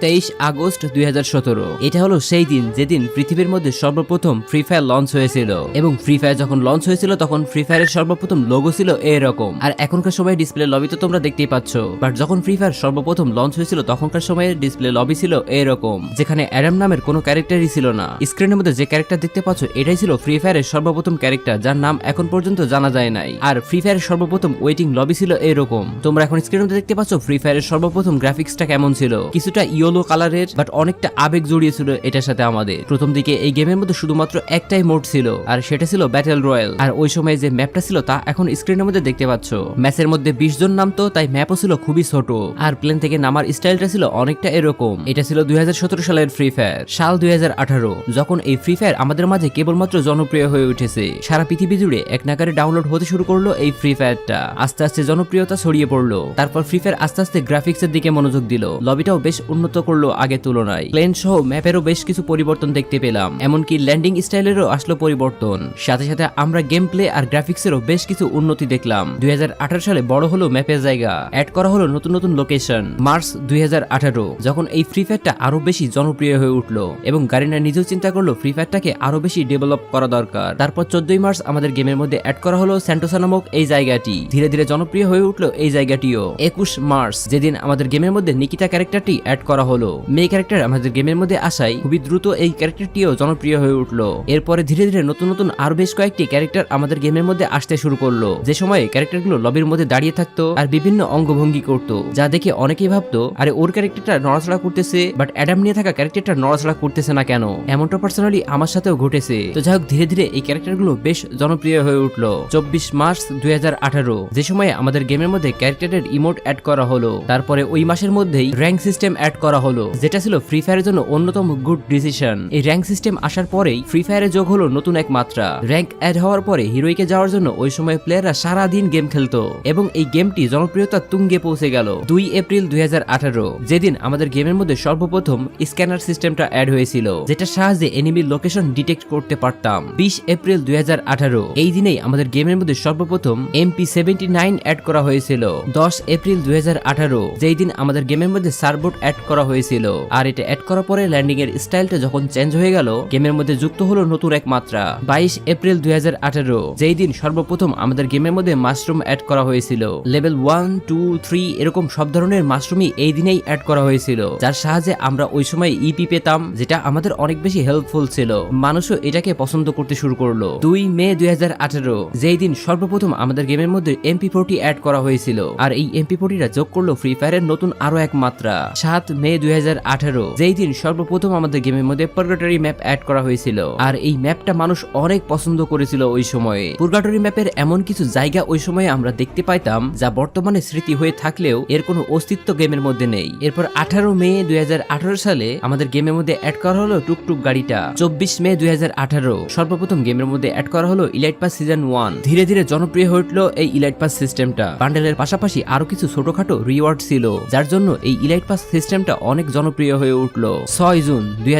তেইশ আগস্ট দুই হাজার সতেরো। এটা হলো সেই দিন যেদিন পৃথিবীর মধ্যে সর্বপ্রথম ফ্রি ফায়ার লঞ্চ হয়েছিল। এবং ফ্রি ফায়ার যখন লঞ্চ হয়েছিল, তখন ফ্রি ফায়ারের সর্বপ্রথম লোগো ছিল এরকম। আর এখনকার সময় ডিসপ্লে লবি তো তোমরা দেখতেই পাচ্ছ। বাট যখন ফ্রি ফায়ার সর্বপ্রথম লঞ্চ হয়েছিল, তখনকার সময়ে ডিসপ্লে লবি ছিল এরকম। যেখানে অ্যাডাম নামের কোনো ক্যারেক্টারই ছিল না। স্ক্রিনের মধ্যে যে ক্যারেক্টার দেখতে পাচ্ছ, এটাই ছিল ফ্রি ফায়ারের সর্বপ্রথম ক্যারেক্টার যার নাম এখন পর্যন্ত জানা যায় নাই। আর ফ্রি ফায়ারের সর্বপ্রথম ওয়েটিং লবি ছিল এরকম। তোমরা এখন স্ক্রিনের মধ্যে দেখতে পাচ্ছ ফ্রি ফায়ারের সর্বপ্রথম গ্রাফিক্সটা কেমন ছিল। কিছুটা ইয়েলো কালারের বাট অনেকটা আবেগ জড়িয়েছিল এটার সাথে আমাদের। প্রথম দিকে এই গেমের মধ্যে শুধুমাত্র একটাই মোড ছিল, আর সেটা ছিল ব্যাটেল রয়্যাল আর ওই সময় যে ম্যাপটা ছিল তা এখন স্ক্রিনের মধ্যে দেখতে পাচ্ছ। ম্যাচের মধ্যে বিশ জন নামতো, তাই ম্যাপও ছিল খুবই ছোট। আর প্লেন থেকে নামার স্টাইলটা ছিল অনেকটা এরকম। এটা ছিল দুই সালের ফ্রি ফায়ার সাল দুই হাজার আঠারো, যখন এই ফ্রি ফায়ার আমাদের মাঝে কেবলমাত্র জনপ্রিয় হয়ে উঠেছে। সারা পৃথিবী জুড়ে এক নাগারে ডাউনলোড হতে শুরু করল এই ফ্রি ফায়ারটা আস্তে আস্তে জনপ্রিয়তা ছড়িয়ে পড়ল। তারপর ফ্রি ফায়ার আস্তে আস্তে গ্রাফিক্সের দিকে মনোযোগ দিল। লবিটাও বেশ উন্নত করল আগের তুলনায়। প্লেন সহ ম্যাপেরও বেশ কিছু পরিবর্তন দেখতে পেলাম, এমনকি ল্যান্ডিং স্টাইলেরও আসলো পরিবর্তন। সাথে সাথে আমরা গেম প্লে আর গ্রাফিক্সেরও বেশ কিছু উন্নতি দেখলাম। দুই হাজার আঠারো সালে বড় হলো ম্যাপের জায়গা। অ্যাড করা হলো নতুন নতুন লোকেশন মার্চ দুই হাজার আঠারো, যখন এই ফ্রি ফায়ারটা আরও বেশি জনপ্রিয় হয়ে উঠল এবং গারিনা নিজেও চিন্তা করল ফ্রি ফায়ারটাকে আরও বেশি ডেভেলপ করা দরকার। তারপর চোদ্দই মার্চ আমাদের গেমের মধ্যে অ্যাড করা হলো স্যান্টোসা নামক এই জায়গাটি। ধীরে ধীরে জনপ্রিয় হয়ে উঠল এই জায়গাটিও। একুশ মার্চ যেদিন আমাদের গেমের মধ্যে নিকিতা ক্যারেক্টারটি অ্যাড করা হলো। মেয়ে ক্যারেক্টার আমাদের গেমের মধ্যে আসায় খুবই দ্রুত এই ক্যারেক্টারটিও জনপ্রিয় হয়ে উঠল। এরপরে ধীরে ধীরে নতুন নতুন আরও বেশ কয়েকটি ক্যারেক্টার আমাদের গেমের মধ্যে আসতে শুরু করল। যে সময়ে ক্যারেক্টারগুলো লবির মধ্যে দাঁড়িয়ে থাকতো আর বিভিন্ন অঙ্গভঙ্গি করতো, যা দেখে অনেকেই ভাবতো, আরে ওর ক্যারেক্টারটা নড়াচড়া করতেছে বাট অ্যাডাম নিয়ে থাকা ক্যারেক্টারটা নড়াচড়া করতেছে না কেন? এমনটা পার্সোনালি আমার সাথেও ঘটেছে। তো যাই হোক, ধীরে ধীরে এই ক্যারেক্টারগুলো বেশ জনপ্রিয় হয়ে উঠল। চব্বিশ মার্চ দুই হাজার আঠারো, যে সময়ে আমাদের গেমের মধ্যে ক্যারেক্টারের ইমোট অ্যাড করা হলো। তারপরে ওই মাসের মধ্যেই র্যাঙ্ক সিস্টেম অ্যাড করা হলো, যেটা ছিল ফ্রি ফায়ারের জন্য অন্যতম গুড ডিসিশন এই র্যাঙ্ক সিস্টেম আসার পরেই ফ্রি ফায়ারে যোগ হলো নতুন এক মাত্রা। র্যাঙ্ক অ্যাড হওয়ার পরে হিরোইকে যাওয়ার জন্য ওই সময় প্লেয়াররা সারা দিন গেম খেলতো এবং এই গেমটি জনপ্রিয়তা তুঙ্গে পৌঁছে গেল দুই এপ্রিল দুই যেদিন আমাদের গেমের মধ্যে সর্বপ্রথম স্ক্যানার সিস্টেমটা অ্যাড হয়েছিল যেটা সাহায্যে এনিমির লোকেশন ডিটেক্ট করতে পারতাম। বিশ এপ্রিল দুই হাজার আঠারো, এই দিনেই আমাদের গেমের মধ্যে সর্বপ্রথম এমপি সেভেন্টি নাইন অ্যাড করা হয়েছিল। দশ এপ্রিল দুই হাজার আঠারো, যেই দিন আমাদের গেমের মধ্যে সার্বোর্ড অ্যাড করা হয়েছিল। আর এটা অ্যাড করার পরে ল্যান্ডিং এর স্টাইলটা যখন চেঞ্জ হয়ে গেল গেমের মধ্যে যুক্ত হলো নতুন এক মাত্রা। বাইশ এপ্রিল দুই যেই দিন সর্বপ্রথম আমাদের গেমের মধ্যে মাশরুম অ্যাড করা হয়েছিল। লেভেল ওয়ান টু থ্রি এরকম সব ধরনের মাশরুমই এই দিনেই অ্যাড করা হয়েছিল। যার সাহায্যে আমরা ওই সময় ইপি পেতাম, যেটা আমাদের অনেক বেশি হেল্পফুল ছিল। মানুষও এটাকে পছন্দ করতে শুরু করল। দুই মে দুই হাজার আঠারো, যেই দিন সর্বপ্রথম আমাদের গেমের মধ্যে এমপি ফোরটি অ্যাড করা হয়েছিল। আর এই এমপি ফোরটিটা যোগ করল ফ্রি ফায়ারের নতুন আরও এক মাত্রা। সাত মে দুই হাজার আঠারো, যেই দিন সর্বপ্রথম আমাদের গেমের মধ্যে পার্গাটরি ম্যাপ অ্যাড করা হয়েছিল। আর এই ম্যাপটা মানুষ অনেক পছন্দ করেছিল ওই সময়ে। পুরগাটরি ম্যাপের এমন কিছু জায়গা ওই সময়ে আমরা দেখতে পাইতাম, যা বর্তমানে স্মৃতি হয়ে থাকলেও এর কোনো অস্তিত্ব গেমের মধ্যে নেই। এরপর আঠারো মে দুই সালে আমাদের গেমের মধ্যে অ্যাড করা হলো টুকটুক গাড়িটা। চব্বিশ মে দুই হাজার আঠারো, সর্বপ্রথম গেমের মধ্যে অ্যাড করা হলো ইলাইট পাস সিজন ওয়ান ধীরে ধীরে জনপ্রিয় হয়ে উঠল এই ইলাইট পাস সিস্টেমটা বান্ডেলের পাশাপাশি আরও কিছু ছোটখাটো রিওয়ার্ড ছিল, যার জন্য এই ইলাইট পাস সিস্টেমটা অনেক জনপ্রিয় হয়ে উঠল। ছয় জুন দুই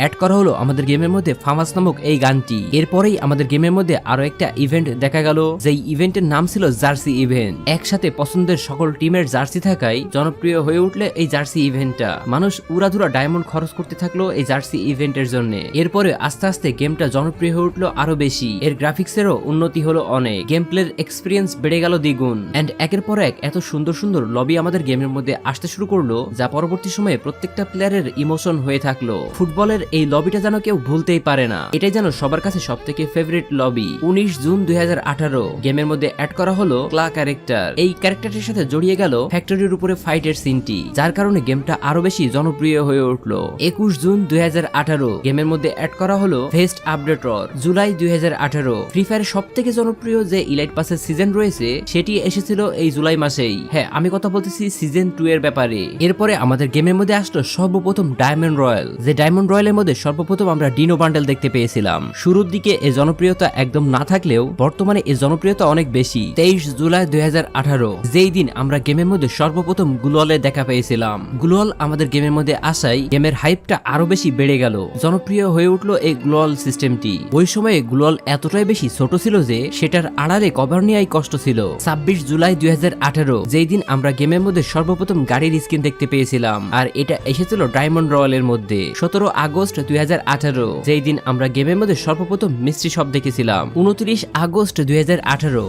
অ্যাড করা হলো আমাদের গেমের মধ্যে ফামাস নামক এই গানটি। এরপরেই আমাদের গেমের মধ্যে আরও একটা ইভেন্ট দেখা গেল। যেই ইভেন্টের নাম ছিল জার্সি ইভেন্ট একসাথে পছন্দের সকল টিমের জার্সি থাকায় জনপ্রিয় হয়ে উঠলে এই জার্সি ইভেন্টটা মানুষ উড়াধুরা ডায়মন্ড খরচ করতে থাকল এই জার্সি ইভেন্টের জন্য। এরপরে আস্তে আস্তে গেমটা জনপ্রিয় হয়ে উঠল আরও বেশি। এর গ্রাফিক্সেরও উন্নতি হলো অনেক। গেম প্লের এক্সপিরিয়েন্স বেড়ে গেল দ্বিগুণ। এন্ড একের পর এক এত সুন্দর সুন্দর লবি আমাদের গেমের মধ্যে আসতে শুরু করল, যা পরবর্তী সময়ে প্রত্যেকটা প্লেয়ারের ইমোশন হয়ে থাকল। ফুটবলের এই লবিটা যেন কেউ ভুলতেই পারে না। এটাই যেন সবার কাছে সব থেকে ফেভারিট লবি উনিশ জুন দুই গেমের মধ্যে অ্যাড করা হলো ক্লা ক্যারেক্টার এই ক্যারেক্টারটির সাথে জড়িয়ে গেল ফ্যাক্টরির উপরে ফাইটের সিনটি যার কারণে গেমটা আরও বেশি জনপ্রিয় হয়ে উঠল। একুশ জুন দুই হাজার আঠারো গেমের মধ্যে অ্যাড করা হলো ফেস্ট আপডেটর জুলাই দুই হাজার আঠারো ফ্রি ফায়ার সব থেকে জনপ্রিয় যে ইলাইট পাসের সিজন রয়েছে, সেটি এসেছিল এই জুলাই মাসেই। হ্যাঁ আমি কথা বলতেছি সিজন টু এর ব্যাপারে। এরপরে আমাদের গেমের মধ্যে আসলো সর্বপ্রথম ডায়মন্ড রয়্যাল যে ডায়মন্ড রয়্যালের মধ্যে সর্বপ্রথম আমরা ডিনো বান্ডেল দেখতে পেয়েছিলাম। শুরুর দিকে এই জনপ্রিয়তা একদম না থাকলেও বর্তমানে এই জনপ্রিয়তা অনেক বেশি। তেইশ জুলাই দুই হাজার আঠারো, যেই দিন আমরা গেমের মধ্যে সর্বপ্রথম গ্লোয়ালে দেখা পেয়েছিলাম। গ্লোয়াল আমাদের গেমের মধ্যে আসাই গেমের হাইপটা আরও বেশি বেড়ে গেল। জনপ্রিয় হয়ে উঠল এই গ্লোয়াল সিস্টেমটি ওই সময়ে গ্লোয়াল এতটাই বেশি ছোট ছিল যে সেটার আড়ালে কভার নেওয়াই কষ্ট ছিল। ছাব্বিশ জুলাই দুই হাজার আঠারো, যেই দিন আমরা গেমের মধ্যে সর্বপ্রথম গাড়ির স্ক্রিন দেখতে পেয়েছিলাম। পেয়েছিলাম আর এটা এসেছিল ডায়মন্ড রয়্যালের মধ্যে, সতেরো আগস্ট দুই যেই দিন আমরা গেমের মধ্যে সর্বপ্রথম মিস্ট্রি শপ দেখেছিলাম। উনত্রিশ আগস্ট দুই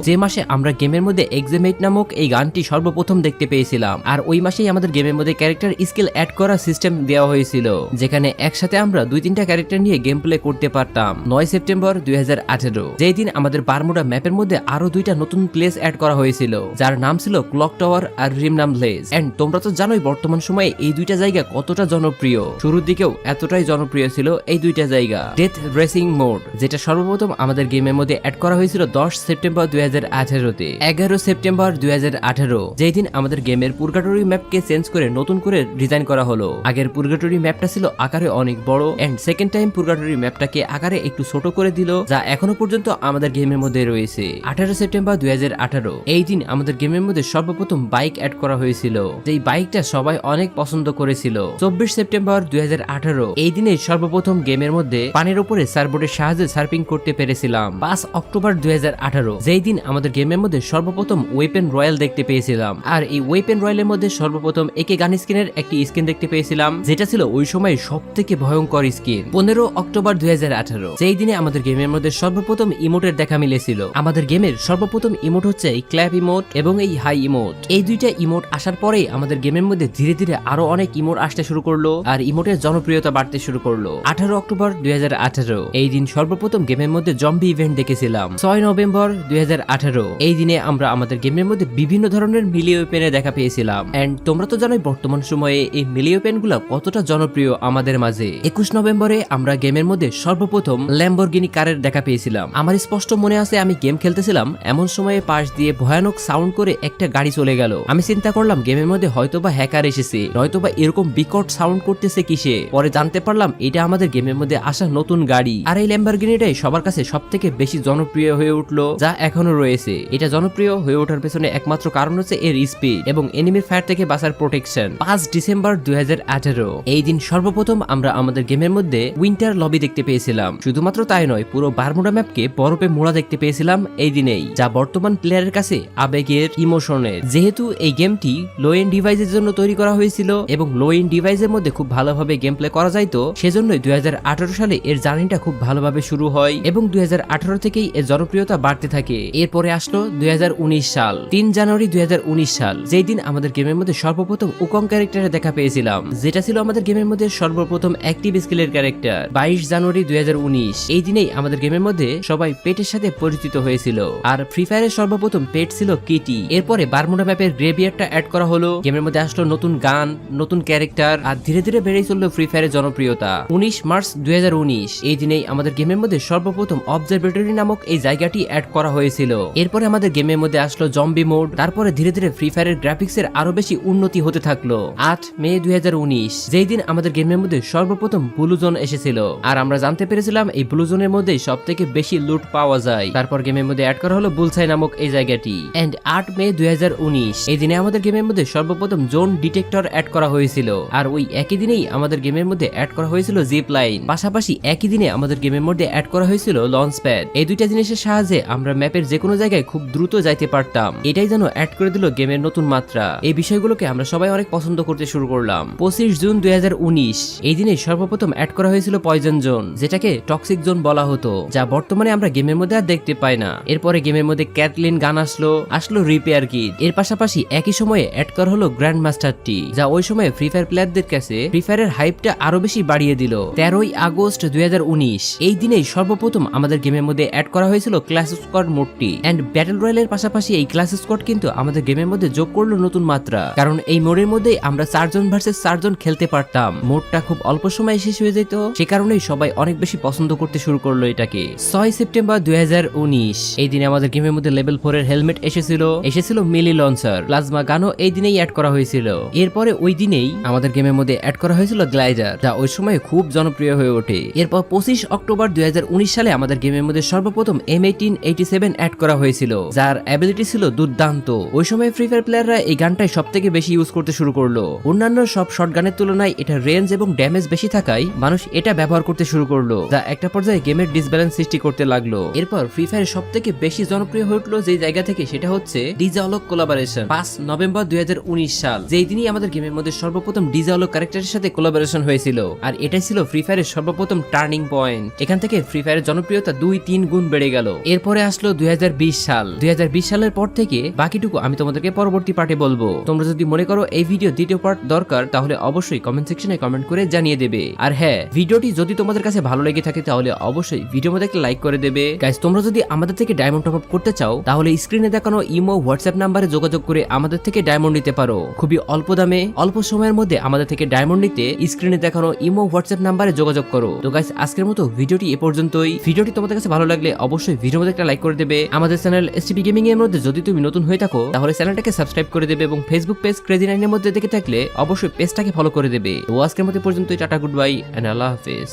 যে মাসে আমরা গেমের মধ্যে এক্সামেট নামক এই গানটি সর্বপ্রথম দেখতে পেয়েছিলাম। আর ওই মাসেই আমাদের গেমের মধ্যে ক্যারেক্টার স্কিল অ্যাড করার সিস্টেম দেওয়া হয়েছিল, যেখানে একসাথে আমরা দুই তিনটা ক্যারেক্টার নিয়ে গেম প্লে করতে পারতাম। নয় সেপ্টেম্বর দুই হাজার আঠারো, যেই দিন আমাদের বারমুডা ম্যাপের মধ্যে আরও দুইটা নতুন প্লেস অ্যাড করা হয়েছিল, যার নাম ছিল ক্লক টাওয়ার আর রিমনাম প্লেস এন্ড তোমরা তো জানোই বর্তমান সময়ে এই দুইটা জায়গা কতটা জনপ্রিয়? শুরুর দিকেও এতটাই জনপ্রিয় ছিল এই দুইটা জায়গা ডেথ রেসিং মোড যেটা সর্বপ্রথম আমাদের গেমের মধ্যে অ্যাড করা হয়েছিল দশ সেপ্টেম্বর দুই হাজার আঠারোতে। এগারো সেপ্টেম্বর দুই হাজার আঠারো, যেই দিন আমাদের গেমের পুরগাটরি ম্যাপকে চেঞ্জ করে নতুন করে ডিজাইন করা হলো। আগের পুরগাটরি ম্যাপটা ছিল আকারে অনেক বড় এন্ড সেকেন্ড টাইম পুরগাটরি ম্যাপটাকে আকারে একটু ছোট করে দিল, যা এখনও পর্যন্ত আমাদের গেমের মধ্যে রয়েছে। আঠারো সেপ্টেম্বর দুই হাজার আঠারো, এই দিন আমাদের গেমের মধ্যে সর্বপ্রথম বাইক অ্যাড করা হয়েছিল। যেই বাইকটা সবাই অনেক পছন্দ করেছিল। চব্বিশ সেপ্টেম্বর দুই হাজার আঠারো, এই দিনে সর্বপ্রথম গেমের মধ্যে পানির উপরে সার্বোর্ডের সাহায্যে সার্ফিং করতে পেরেছিলাম। পাঁচ অক্টোবর দুই যেই দিন আমাদের গেমের মধ্যে সর্বপ্রথম ওয়েপেন রয়্যাল দেখতে পেয়েছিলাম। আর এই ওয়েপেন রয়্যালের মধ্যে সর্বপ্রথম একে গান স্কিনের একটি স্কিন দেখতে পেয়েছিলাম, যেটা ছিল ওই সময় সব থেকে ভয়ঙ্কর স্কিন পনেরো অক্টোবর দুই হাজার আঠারো, যেই দিনে আমাদের গেমের মধ্যে সর্বপ্রথম ইমোটের দেখা মিলেছিল। আমাদের গেমের সর্বপ্রথম ইমোট হচ্ছে এই ক্ল্যাপ ইমোট এবং এই হাই ইমোট এই দুইটা ইমোট আসার পরেই আমাদের গেমের মধ্যে ধীরে ধীরে আরও অনেক ইমোট আসতে শুরু করল আর ইমোটের জনপ্রিয়তা বাড়তে শুরু করল। আঠারো অক্টোবর দুই এই দিন সর্বপ্রথম গেমের মধ্যে জম্বি ইভেন্ট দেখেছিলাম। ছয় নভেম্বর দুই এই দিনে আমরা আমাদের গেমের মধ্যে বিভিন্ন ধরনের মিলি ওপেনে দেখা পেয়েছিলাম। এন্ড তোমরা তো জানোই বর্তমান সময়ে এই মিলি ওপেন কতটা জনপ্রিয় আমাদের মাঝে। একুশ নভেম্বরে আমরা গেমের মধ্যে সর্বপ্রথম ল্যাম্বরগিনি কারের দেখা পেয়েছিলাম। আমার স্পষ্ট মনে আছে আমি গেম খেলতেছিলাম, এমন সময়ে পাশ দিয়ে ভয়ানক সাউন্ড করে একটা গাড়ি চলে গেল। আমি চিন্তা করলাম গেমের মধ্যে হয়তো বা হ্যাকার এসেছে নয়তোবা এরকম বিকট সাউন্ড করতেছে কিসে? পরে জানতে পারলাম এটা আমাদের গেমের মধ্যে আসা নতুন গাড়ি। আর এই ল্যাম্বরগিনিটাই সবার কাছে সব থেকে বেশি জনপ্রিয় হয়ে উঠল, যা এখনও রয়েছে। এটা জনপ্রিয় হয়ে ওঠার পেছনে একমাত্র কারণ হচ্ছে এর স্পিড এবং এনিমির ফায়ার থেকে বাঁচার প্রোটেকশন পাঁচ ডিসেম্বর দুই এই দিন সর্বপ্রথম আমরা আমাদের গেমের মধ্যে উইন্টার লবি দেখতে পেয়েছিলাম। শুধুমাত্র তাই নয়, পুরো বারমুডা ম্যাপকে বরফে মোড়া দেখতে পেয়েছিলাম এই দিনেই, যা বর্তমান প্লেয়ারের কাছে আবেগের ইমোশনের যেহেতু এই গেমটি লো এন্ড ডিভাইসের জন্য তৈরি করা হয়েছিল এবং লো এন্ড ডিভাইসের মধ্যে খুব ভালোভাবে গেম প্লে করা যাইতো সেজন্যই দুই সালে এর জার্নিটা খুব ভালোভাবে শুরু হয় এবং দুই থেকেই এর জনপ্রিয়তা বাড়তে থাকে। এরপরে আসলো দুই সাল, তিন জানুয়ারি দুই সাল, যেই দিন আমাদের গেমের মধ্যে সর্বপ্রথম উকং ক্যারেক্টারে দেখা পেয়েছিলাম, যেটা ছিল আমাদের গেমের মধ্যে সর্বপ্রথম অ্যাক্টিভ স্কিলের ক্যারেক্টার, বাইশ জানুয়ারি দুই হাজার উনিশ। এই দিনেই আমাদের গেমের মধ্যে সবাই পেটের সাথে পরিচিত হয়েছিল। আর ফ্রি ফায়ারের সর্বপ্রথম পেট ছিল কিটি এরপরে বারমুডা ম্যাপের গ্রেভিয়ারটা অ্যাড করা হলো। গেমের মধ্যে আসলো নতুন গান নতুন ক্যারেক্টার আর ধীরে ধীরে বেড়েই চলল ফ্রি ফায়ারের জনপ্রিয়তা। উনিশ মার্চ দুই হাজার উনিশ, এই দিনেই আমাদের গেমের মধ্যে সর্বপ্রথম অবজারভেটরি নামক এই জায়গাটি অ্যাড করা হয়েছিল। এরপরে আমাদের গেমের মধ্যে আসলো জম্বি মোড তারপরে ধীরে ধীরে ফ্রি ফায়ারের গ্রাফিক্স এর আরও বেশি উন্নতি হতে থাকল। আট মে দুই যেই দিন আমাদের গেমের মধ্যে সর্বপ্রথম ব্লু জোন এসেছিল। আর আমরা জানতে পেরেছিলাম এই ব্লু জোনের মধ্যে সব থেকে বেশি লুট পাওয়া যায়। তারপর গেমের মধ্যে অ্যাড করা হলো বুলসাই নামক এই জায়গাটি। এন্ড আট মে দুই হাজার উনিশ, এই দিনে আমাদের গেমের মধ্যে সর্বপ্রথম জোন ডিটেক্টর অ্যাড করা হয়েছিল। আর ওই একই দিনেই আমাদের গেমের মধ্যে অ্যাড করা হয়েছিল জিপ লাইন পাশাপাশি একই দিনে আমাদের গেমের মধ্যে অ্যাড করা হয়েছিল লঞ্চ প্যাড এই দুইটা জিনিসের সাহায্যে আমরা ম্যাপের যে কোনো জায়গায় খুব দ্রুত যাইতে পারতাম। এটাই যেন অ্যাড করে দিল গেমের নতুন মাত্রা। এই বিষয়গুলোকে আমরা সবাই অনেক পছন্দ করতে শুরু করলাম। পঁচিশ জুন দুই এই দিনে সর্বপ্রথম অ্যাড করা হয়েছিল পয়জন জোন যেটাকে টক্সিক জোন বলা হতো, যা বর্তমানে আমরা গেমের মধ্যে আর দেখতে পাই না। এরপরে গেমের মধ্যে ক্যাটলিন গান আসলো আসলো রিপেয়ার কিট এর পাশাপাশি একই সময়ে অ্যাড করা হলো গ্র্যান্ড মাস্টারটি যা ওই সময় ফ্রি ফায়ার প্লেয়ারদের কাছে ফ্রি ফায়ারের হাইপটা আরও বেশি বাড়িয়ে দিল। তেরোই আগস্ট দুই এই দিনেই সর্বপ্রথম আমাদের গেমের মধ্যে অ্যাড করা হয়েছিল ক্লাস স্কোয়াড মোডটি। এন্ড ব্যাটেল রয়্যালের পাশাপাশি এই ক্লাস স্কোয়াড কিন্তু আমাদের গেমের মধ্যে যোগ করল নতুন মাত্রা। কারণ এই মোডের মধ্যে আমরা চারজন ভার্সেস চারজন খেলতে পারতাম। মোডটা খুব অল্প সময়ে শেষ হয়ে যেত, সে কারণেই সবাই অনেক বেশি পছন্দ করতে শুরু করল এটাকে। ছয় সেপ্টেম্বর দুই হাজার উনিশ, এই দিনে আমাদের গেমের মধ্যে লেভেল ফোর এর হেলমেট এসেছিল। এসেছিল মিলি লঞ্চার প্লাজমা গানও এই দিনেই অ্যাড করা হয়েছিল। এরপরে ওই দিনেই আমাদের গেমের মধ্যে অ্যাড করা হয়েছিল গ্লাইডার যা ওই সময় খুব জনপ্রিয় হয়ে ওঠে। এরপর পঁচিশ অক্টোবর দুই সালে আমাদের গেমের মধ্যে সর্বপ্রথম M eighteen eighty seven add করা হয়েছিল, যার অ্যাবিলিটি ছিল দুর্দান্ত। ওই সময় ফ্রি ফায়ার প্লেয়াররা এই গানটাই সব থেকে বেশি ইউজ করতে শুরু করল। অন্যান্য সব শর্ট গানের তুলনায় এটা রেঞ্জ এবং ড্যামেজ বেশি থাকায় মানুষ এটা ব্যবহার করতে শুরু করল, যা একটা পর্যায়ে গেমের ডিসব্যালেন্স সৃষ্টি করতে লাগল। এরপর ফ্রি ফায়ার সব থেকে বেশি জনপ্রিয় হয়ে উঠল যে জায়গা থেকে সেটা হচ্ছে ডিজে অলক কোলাবারেশন পাঁচ নভেম্বর দুই হাজার উনিশ সাল, যেই দিনই আমাদের গেমের ফায়ারের মধ্যে সর্বপ্রথম ডিজাওলো ক্যারেক্টারের সাথে কোলাবোরেশন হয়েছিল। আর এটাই ছিল ফ্রি ফায়ারের সর্বপ্রথম টার্নিং পয়েন্ট এখান থেকে ফ্রি ফায়ারের জনপ্রিয়তা দুই তিন গুণ বেড়ে গেল। এরপরে আসলো দুই সাল। দুই সালের পর থেকে বাকিটুকু আমি তোমাদেরকে পরবর্তী পার্টে বলব। তোমরা যদি মনে করো এই ভিডিও দ্বিতীয় পার্ট দরকার, তাহলে অবশ্যই কমেন্ট সেকশনে কমেন্ট করে জানিয়ে দেবে। আর হ্যাঁ ভিডিওটি যদি তোমাদের কাছে ভালো লেগে থাকে, তাহলে অবশ্যই ভিডিওর মধ্যে একটা লাইক করে দেবে। গাইস তোমরা যদি আমাদের থেকে ডায়মন্ড টপ আপ করতে চাও, তাহলে স্ক্রিনে দেখানো ইমো হোয়াটসঅ্যাপ নাম্বারে যোগাযোগ করে আমাদের থেকে ডায়মন্ড নিতে পারো। খুবই অল্প দামে অল্প সময়ের মধ্যে আমাদের থেকে ডায়মন্ড নিতে স্ক্রিনে দেখানো ইমো হোয়াটসঅ্যাপ নাম্বারে যোগাযোগ করো। তো গাইস আজকের মতো ভিডিওটি এ পর্যন্তই। ভিডিওটি তোমাদের কাছে ভালো লাগলে অবশ্যই ভিডিওর মধ্যে একটা লাইক করে দেবে। আমাদের চ্যানেল এসটিপি গেমিং এর মধ্যে যদি তুমি নতুন হয়ে থাকো, তাহলে চ্যানেলটাকে সাবস্ক্রাইব করে দেবে এবং ফেসবুক পেজ ক্রেজি নাইনের মধ্যে দেখে থাকলে অবশ্যই পেজটাকে ফলো করে দেবে। তো আজকের মতো পর্যন্তই, টাটা গুড বাই এন্ড আল্লাহ হাফেজ।